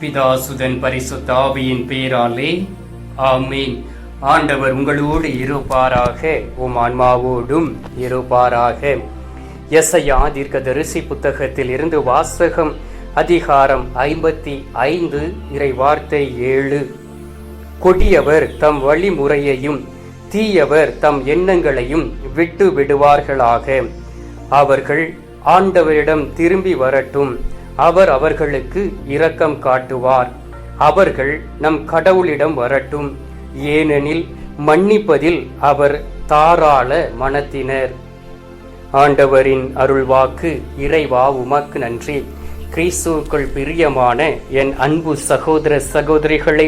பிதாசுதன் பரிசுத்தாவியின் பேராலே. ஆமீன். ஆண்டவர் உங்களோடு இருப்பாராக உம் ஆன்மாவோடும் இருப்பாராக. எசையா தீர்க்கதரிசி புத்தகத்தில் இருந்து வாசகம் அதிகாரம் ஐம்பத்தி ஐந்து இறை வார்த்தை ஏழு. கொடியவர் தம் வழிமுறையையும் தீயவர் தம் எண்ணங்களையும் விட்டு விடுவார்களாக அவர்கள் ஆண்டவரிடம் திரும்பி வரட்டும். அவர் அவர்களுக்கு இரக்கம் காட்டுவார். அவர்கள் நம் கடவுளிடம் வரட்டும். ஏனெனில் மன்னிப்பதில் அவர் தாராள மனத்தினர். ஆண்டவரின் அருள்வாக்கு இறைவா உமக்கு நன்றி. கிறிஸ்துவுக்குள் பிரியமான என் அன்பு சகோதர சகோதரிகளை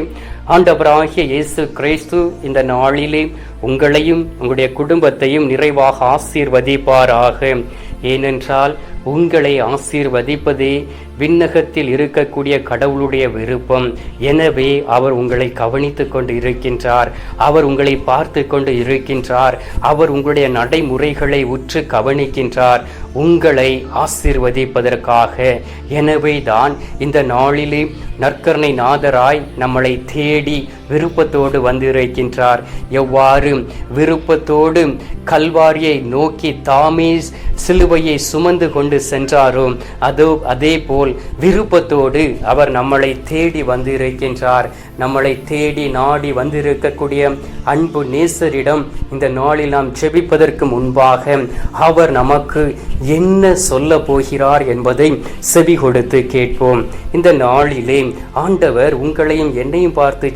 ஆண்டவராகிய இயேசு கிறிஸ்து இந்த நாளிலே உங்களையும் உங்களுடைய குடும்பத்தையும் நிறைவாக ஆசீர்வதிப்பாராக. ஏனென்றால் உங்களை ஆசீர்வதிப்பதே விண்ணகத்தில் இருக்கக்கூடிய கடவுளுடைய விருப்பம். எனவே அவர் உங்களை கவனித்து கொண்டு இருக்கின்றார். அவர் உங்களை பார்த்து கொண்டு இருக்கின்றார். அவர் உங்களுடைய நடைமுறைகளை உற்று கவனிக்கின்றார். உங்களை ஆசீர்வதிப்பதற்காக. எனவே தான் இந்த நாளிலே நற்கருணை நாதராய் நம்மளை தேடி விருப்பத்தோடு வந்திருக்கின்றார். எவ்வாறு விருப்பத்தோடு கல்வாரியை நோக்கி தாமே சிலுவையை சுமந்து கொண்டு சென்றாரோ அதோ அதே போல் விருப்பத்தோடு அவர் நம்மளை தேடி வந்திருக்கின்றார். நம்மளை தேடி நாடி வந்திருக்கக்கூடிய அன்பு நேசரிடம் இந்த நாளில் நாம் செபிப்பதற்கு முன்பாக அவர் நமக்கு என்ன சொல்ல போகிறார் என்பதை செவி கொடுத்து கேட்போம். இந்த நாளிலே ஆண்டவர் உங்களையும் என்னையும் பார்த்து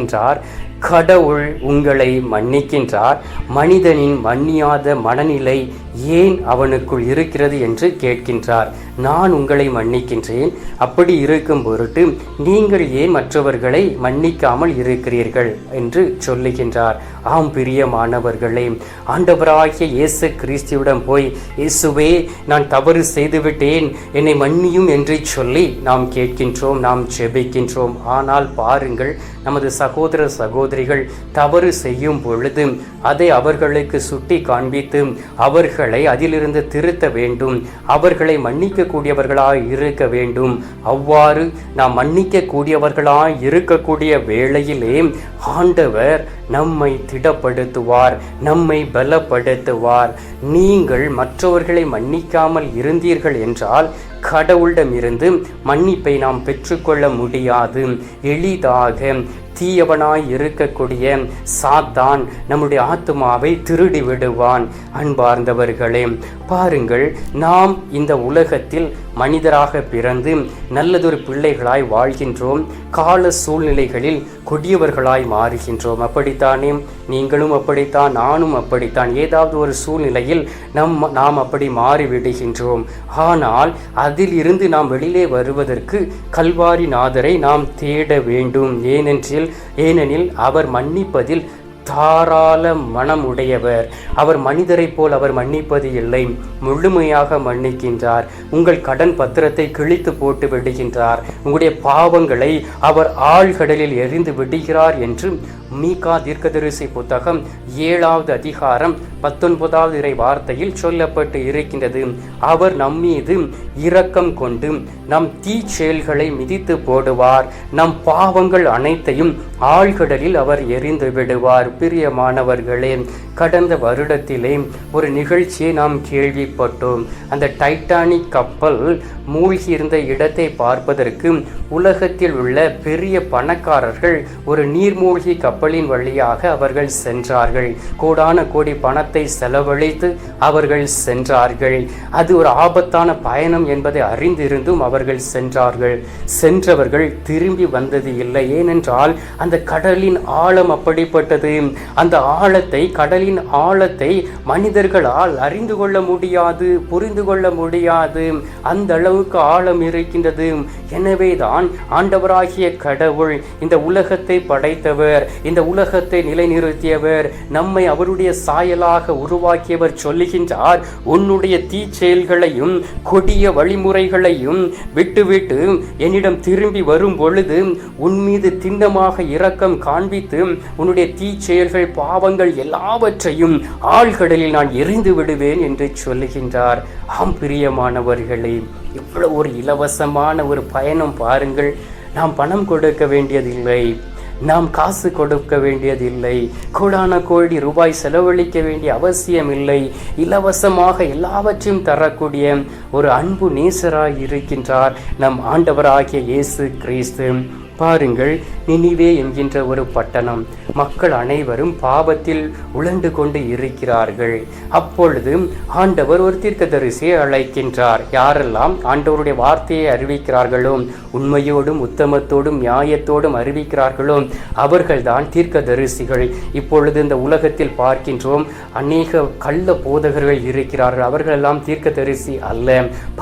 மன்னிக்கின்றார். கடவுள் உங்களை மன்னிக்கின்றார். மனிதனின் மன்னியாத மனநிலை ஏன் அவனுக்குள் இருக்கிறது என்று கேட்கின்றார். நான் உங்களை மன்னிக்கின்றேன். அப்படி இருக்கும் பொருட்டு நீங்கள் ஏன் மற்றவர்களை மன்னிக்காமல் இருக்கிறீர்கள் என்று சொல்லுகின்றார். ஆம் பிரியமானவர்களே ஆண்டவராகிய இயேசு கிறிஸ்துவிடம் போய் இயேசுவே நான் தவறு செய்துவிட்டேன். என்னை மன்னியும் என்று சொல்லி நாம் கேட்கின்றோம் நாம் ஜெபிக்கின்றோம். ஆனால் பாருங்கள் நமது சகோதர சகோதரிகள் தவறு செய்யும் பொழுது அதை அவர்களுக்கு சுட்டி காண்பித்து அவர்கள் அதிலிருந்து திருத்த வேண்டும். அவர்களை மன்னிக்கக்கூடியவர்களாய் இருக்க வேண்டும். அவ்வாறு நாம் மன்னிக்கக்கூடியவர்களாய் இருக்கக்கூடிய வேளையிலே ஆண்டவர் நம்மை திடப்படுத்துவார் நம்மை பலப்படுத்துவார். நீங்கள் மற்றவர்களை மன்னிக்காமல் இருந்தீர்கள் என்றால் கடவுளிடமிருந்து மன்னிப்பை நாம் பெற்றுக்கொள்ள முடியாது. எளிதாக தீயவனாய் இருக்கக்கூடிய சாத்தான் நம்முடைய ஆத்மாவை திருடி விடுவான். அன்பார்ந்தவர்களே பாருங்கள் நாம் இந்த உலகத்தில் மனிதராக பிறந்து நல்லதொரு பிள்ளைகளாய் வாழ்கின்றோம். கால சூழ்நிலைகளில் கொடியவர்களாய் மாறுகின்றோம். அப்படித்தானே? நீங்களும் அப்படித்தான் நானும் அப்படித்தான். ஏதாவது ஒரு சூழ்நிலையில் நம் நாம் அப்படி மாறிவிடுகின்றோம். ஆனால் அதிலிருந்து நாம் வெளியிலே வருவதற்கு கல்வாரி நாதரை நாம் தேட வேண்டும். ஏனென்றில் ஏனெனில் அவர் மன்னிப்பதில் தாராள மனம் உடையவர் அவர் மனிதரைப் போல் அவர் மன்னிப்பது இல்லை. முழுமையாக மன்னிக்கின்றார். உங்கள் கடன் பத்திரத்தை கிழித்து போட்டு விடுகின்றார். உங்களுடைய பாவங்களை அவர் ஆழ்கடலில் எரிந்து விடுகிறார் என்று மீகா தீர்க்கதரிசி புத்தகம் ஏழாவது அதிகாரம் பத்தொன்பதாவது இறை வார்த்தையில் சொல்லப்பட்டு இருக்கின்றது. அவர் நம்மீது இரக்கம் கொண்டு நம் தீ செயல்களை மிதித்து போடுவார். நம் பாவங்கள் அனைத்தையும் ஆழ்கடலில் அவர் எரிந்து விடுவார். பிரியமானவர்களே கடந்த வருடத்திலே ஒரு நிகழ்ச்சியை நாம் கேள்விப்பட்டோம். அந்த டைட்டானிக் கப்பல் மூழ்கியிருந்த இடத்தை பார்ப்பதற்கு உலகத்தில் உள்ள பெரிய பணக்காரர்கள் ஒரு நீர்மூழ்கி கப்பலின் வழியாக அவர்கள் சென்றார்கள். கோடான கோடி பணத்தை செலவழித்து அவர்கள் சென்றார்கள். அது ஒரு ஆபத்தான பயணம் என்பதை அறிந்திருந்தும் அவர்கள் சென்றார்கள். சென்றவர்கள் திரும்பி வந்தது இல்லை. ஏனென்றால் அந்த கடலின் ஆழம் அப்படிப்பட்டது. அந்த ஆழத்தை கடலின் ஆழத்தை மனிதர்களால் அறிந்து கொள்ள முடியாது புரிந்து கொள்ள முடியாது. அந்த அளவுக்கு ஆழம் இருக்கின்றது. எனவேதான் ஆண்டவராகிய கடவுள் இந்த உலகத்தை படைத்தவர் இந்த உலகத்தை நிலைநிறுத்தியவர் நம்மை அவருடைய சாயலாக உருவாக்கியவர் சொல்லுகின்றார். உன்னுடைய தீச்செயல்களையும் கொடிய வழிமுறைகளையும் விட்டுவிட்டு என்னிடம் திரும்பி வரும் பொழுது உன் மீது திண்ணமாக இரக்கம் காண்பித்து உன்னுடைய செயல்கள் பாவங்கள் எல்லாவற்றையும் ஆழ்கடலில் நான் எரிந்து விடுவேன் என்று சொல்லுகின்றார். ஆம் பிரியமானவர்களே இவ்வளவு ஒரு இலவசமான ஒரு பயணம் பாருங்கள். நாம் பணம் கொடுக்க வேண்டியதில்லை. நாம் காசு கொடுக்க வேண்டியதில்லை. கோடான கோடி ரூபாய் செலவழிக்க வேண்டிய அவசியம் இல்லை இலவசமாக எல்லாவற்றையும் தரக்கூடிய ஒரு அன்பு நேசராய் இருக்கின்றார் நம் ஆண்டவராகிய இயேசு கிறிஸ்து. பாருங்கள் நினிவே என்கின்ற ஒரு பட்டணம். மக்கள் அனைவரும் பாவத்தில் உழண்டு கொண்டு இருக்கிறார்கள். அப்பொழுது ஆண்டவர் ஒரு தீர்க்கதரிசியை அழைக்கின்றார். யாரெல்லாம் ஆண்டவருடைய வார்த்தையை அறிவிக்கிறார்களோ உண்மையோடும் உத்தமத்தோடும் நியாயத்தோடும் அறிவிக்கிறார்களோ அவர்கள்தான் தீர்க்கதரிசிகள். இப்பொழுது இந்த உலகத்தில் பார்க்கின்றோம் அநேக கள்ள போதகர்கள் இருக்கிறார்கள். அவர்களெல்லாம் தீர்க்கதரிசி அல்ல.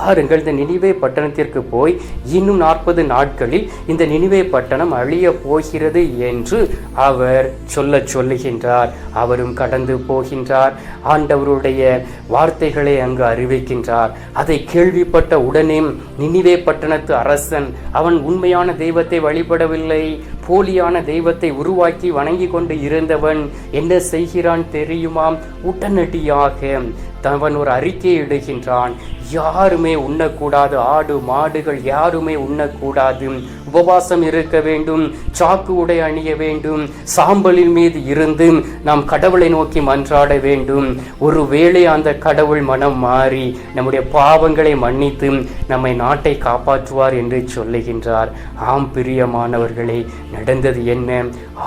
பாருங்கள் இந்த நினிவே பட்டணத்திற்கு போய் இன்னும் நாற்பது நாட்களில் இந்த நினிவே பட்டணம் அழிய போகிறது என்று அவர் சொல்ல சொல்லுகின்றார். அவரும் கடந்து போகின்றார். ஆண்டவருடைய வார்த்தைகளை அங்கு அறிவிக்கின்றார். அதை கேள்விப்பட்ட உடனே நினிவே பட்டணத்து அரசன் அவன் உண்மையான தெய்வத்தை வழிபடவில்லை. போலியான தெய்வத்தை உருவாக்கி வணங்கி கொண்டு இருந்தவன் என்ன செய்கிறான் தெரியுமாம்? உடனடியாக தவன் ஒரு அறிக்கை இடுகின்றான். யாருமே உண்ணக்கூடாது. ஆடு மாடுகள் யாருமே உண்ணக்கூடாது. உபவாசம் இருக்க வேண்டும் சாக்கு உடை அணிய வேண்டும் சாம்பலின் மீது இருந்து நாம் கடவுளை நோக்கி மன்றாட வேண்டும். ஒருவேளை அந்த கடவுள் மனம் மாறி நம்முடைய பாவங்களை மன்னித்து நம்மை நாட்டை காப்பாற்றுவார் என்று சொல்லுகின்றார். ஆம் பிரியமானவர்களே நடந்தது என்ன?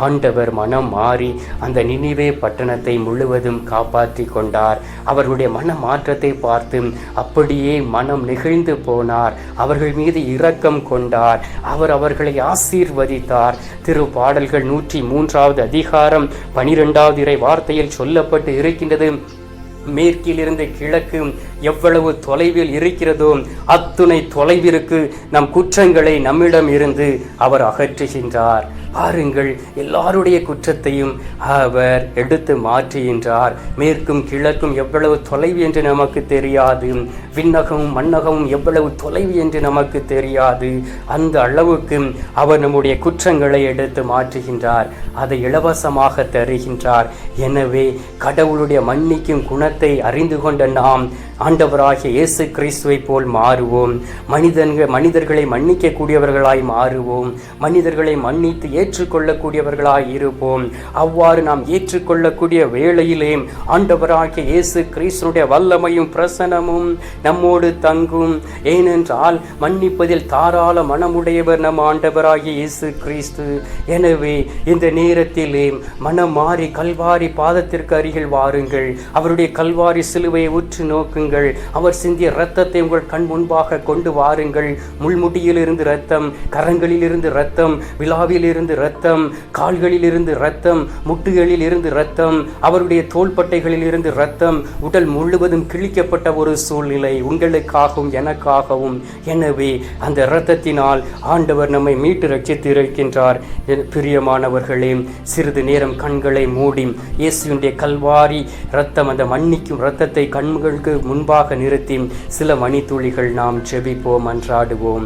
ஆண்டவர் மனம் மாறி அந்த நினைவே பட்டணத்தை முழுவதும் காப்பாற்றி கொண்டார். அவர்களுடைய மன மாற்றத்தை பார்த்து அப்படியே மனம் நெகிழ்ந்து போனார். அவர்கள் மீது இரக்கம் கொண்டார். அவர் அவர்களை ஆசீர்வதித்தார். திரு பாடல்கள் நூற்றி மூன்றாவது அதிகாரம் பனிரெண்டாவது இறை வார்த்தையில் சொல்லப்பட்டு இருக்கின்றது. மேற்கிலிருந்து கிழக்கு எவ்வளவு தொலைவில் இருக்கிறதோ அத்துணை தொலைவிற்கு நம் குற்றங்களை நம்மிடம் இருந்து அவர் அகற்றுகின்றார். பாருங்கள் எல்லாருடைய குற்றத்தையும் அவர் எடுத்து மாற்றுகின்றார். மேற்கும் கிழக்கும் எவ்வளவு தொலைவு என்று நமக்கு தெரியாது. விண்ணகமும் மன்னகமும் எவ்வளவு தொலைவு என்று நமக்கு தெரியாது. அந்த அளவுக்கு அவர் நம்முடைய குற்றங்களை எடுத்து மாற்றுகின்றார். அதை இலவசமாக தருகின்றார். எனவே கடவுளுடைய மன்னிக்கும் குணத்தை அறிந்து கொண்ட நாம் ஆண்டவராகிய இயேசு கிறிஸ்துவை போல் மாறுவோம். மனிதன்கள் மனிதர்களை மன்னிக்கக்கூடியவர்களாய் மாறுவோம். மனிதர்களை மன்னித்து ஏற்றுக்கொள்ளக்கூடியவர்களாய் இருப்போம் அவ்வாறு நாம் ஏற்றுக்கொள்ளக்கூடிய வேளையிலே ஆண்டவராகிய இயேசு கிறிஸ்தனுடைய வல்லமையும் பிரசனமும் நம்மோடு தங்கும். ஏனென்றால் மன்னிப்பதில் தாராள மனமுடையவர் நம் ஆண்டவராகிய இயேசு கிறிஸ்து. எனவே இந்த நேரத்திலே மனம் மாறி கல்வாரி பாதத்திற்கு அருகில் வாருங்கள். அவருடைய கல்வாரி சிலுவையை உற்று நோக்குங்கள். அவர் சிந்திய இரத்தத்தை உங்கள் கண் முன்பாக கொண்டு வாருங்கள். முள்முட்டியிலிருந்து இரத்தம் கரங்களிலிருந்து இரத்தம் விழாவிலிருந்து கால்களில் முட்டுகளில் இருந்து ரத்தம் அவருடைய தோள்பட்டைகளில் இருந்து ரத்தம் உடல் முழுவதும் கிழிக்கப்பட்ட ஒரு சூழ்நிலை உங்களுக்காகவும் எனக்காகவும். எனவே அந்த இரத்தத்தினால் ஆண்டவர் நம்மை மீட்டு ரட்சித்து இருக்கின்றார் பிரியமானவர்களே சிறிது நேரம் கண்களை மூடி இயேசுடைய கல்வாரி ரத்தம் அந்த மன்னிக்கும் ரத்தத்தை கண்களுக்கு முன்பாக நிறுத்தி சில மணித்துளிகள் நாம் ஜெபிப்போம் அன்றாடுவோம்.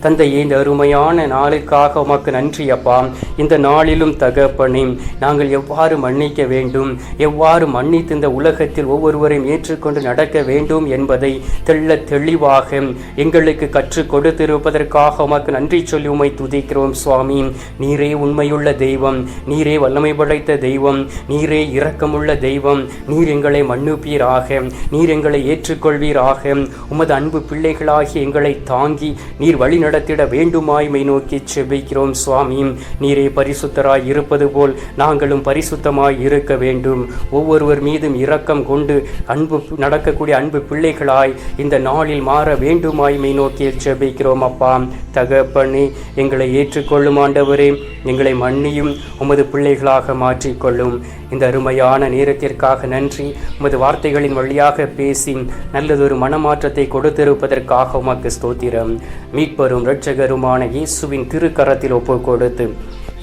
தந்தையே இந்த அருமையான நாளுக்காக உமக்கு நன்றி அப்பா. இந்த நாளிலும் தகப்பனே நாங்கள் எவ்வாறு மன்னிக்க வேண்டும்? எவ்வாறு மன்னித்து இந்த உலகத்தில் ஒவ்வொருவரையும் ஏற்றுக்கொண்டு நடக்க வேண்டும் என்பதை தெள்ள தெளிவாக எங்களுக்கு கற்றுக் கொடுத்திருப்பதற்காக உமக்கு நன்றி சொல்லி உமை துதிக்கிறோம் சுவாமி. நீரே உண்மையுள்ள தெய்வம் நீரே வல்லமை படைத்த தெய்வம் நீரே இரக்கமுள்ள தெய்வம். நீர் எங்களை மன்னிப்பீராக நீர் எங்களை ஏற்றுக்கொள்வீராக. உமது அன்பு பிள்ளைகளாகி எங்களை தாங்கி நீர் வழி நடத்திட வேண்டுமாய்மை நோக்கி செபிக்கிறோம் சுவாமி. நீரே பரிசுத்தராய் இருப்பது போல் நாங்களும் பரிசுத்தமாய் இருக்க வேண்டும். ஒவ்வொருவர் மீதும் இரக்கம் கொண்டு அன்பு நடக்கக்கூடிய அன்பு பிள்ளைகளாய் இந்த நாளில் மாற வேண்டுமாய்மை நோக்கி செபிக்கிறோம் அப்பா. தகப்பண்ணி எங்களை ஏற்றுக்கொள்ளும் ஆண்டவரே எங்களை மன்னியும் உமது பிள்ளைகளாக மாற்றிக்கொள்ளும். இந்த அருமையான நேரத்திற்காக நன்றி. உமது வார்த்தைகளின் வழியாக பேசி நல்லதொரு மனமாற்றத்தை கொடுத்திருப்பதற்காக உமக்கு ஸ்தோத்திரம். மீட்பரும் இரட்சகருமான இயேசுவின் திருக்கரத்தில் ஒப்பு கொடுத்து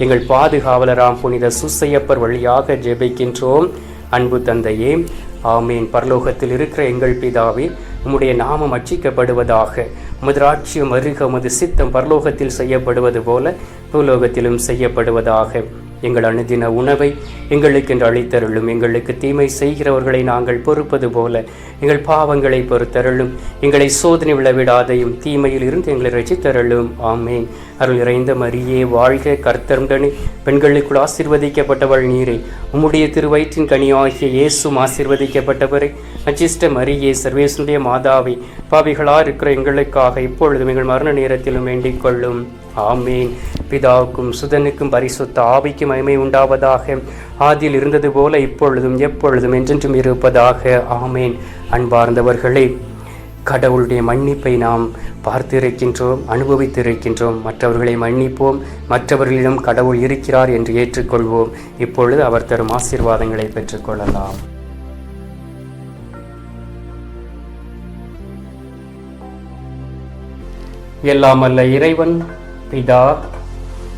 எங்கள் பாதுகாவலராம் புனித சுசையப்பர் வழியாக ஜெபிக்கின்றோம். அன்பு தந்தையே ஆமீன். பரலோகத்தில் இருக்கிற எங்கள் பிதாவே உம்முடைய நாமம் அச்சிக்கப்படுவதாக முதராட்சியம் அருக உமது சித்தம் பரலோகத்தில் செய்யப்படுவது போல பூலோகத்திலும் செய்யப்படுவதாக. எங்கள் அணுதின உணவை எங்களுக்கு என்று அளித்தருளும். எங்களுக்கு தீமை செய்கிறவர்களை நாங்கள் பொறுப்பது போல எங்கள் பாவங்களை பொறுத்தருளும். எங்களை சோதனை விழவிடாதையும் தீமையில் இருந்து எங்களை ரசித்தருளும் ஆமேன். அருள் இறைந்த மரியே வாழ்க கர்த்தருடனே பெண்களுக்குள் ஆசீர்வதிக்கப்பட்டவள் நீரே. உம்முடைய திருவயிற்றின் கனியாகிய இயேசும் ஆசிர்வதிக்கப்பட்டவரை. அச்சிஷ்ட மரியே சர்வேசனுடைய மாதாவை பாவிகளாக இருக்கிற எங்களுக்காக இப்பொழுதும் எங்கள் மரண நேரத்திலும் வேண்டிக் கொள்ளும். ஆமேன். பிதாவுக்கும் சுதனுக்கும் பரிசுத்த ஆவிக்கும் மகிமை உண்டாவதாக. ஆதியில் இருந்தது போல இப்பொழுதும் எப்பொழுதும் என்றென்றும் இருப்பதாக. ஆமேன். அன்பார்ந்தவர்களே கடவுளுடைய மன்னிப்பை நாம் பார்த்திருக்கின்றோம் அனுபவித்திருக்கின்றோம். மற்றவர்களை மன்னிப்போம் மற்றவர்களிடம் கடவுள் இருக்கிறார் என்று ஏற்றுக்கொள்வோம். இப்பொழுது அவர் தரும் ஆசீர்வாதங்களை பெற்றுக்கொள்ளலாம். எல்லாம் அல்ல இறைவன் பிதா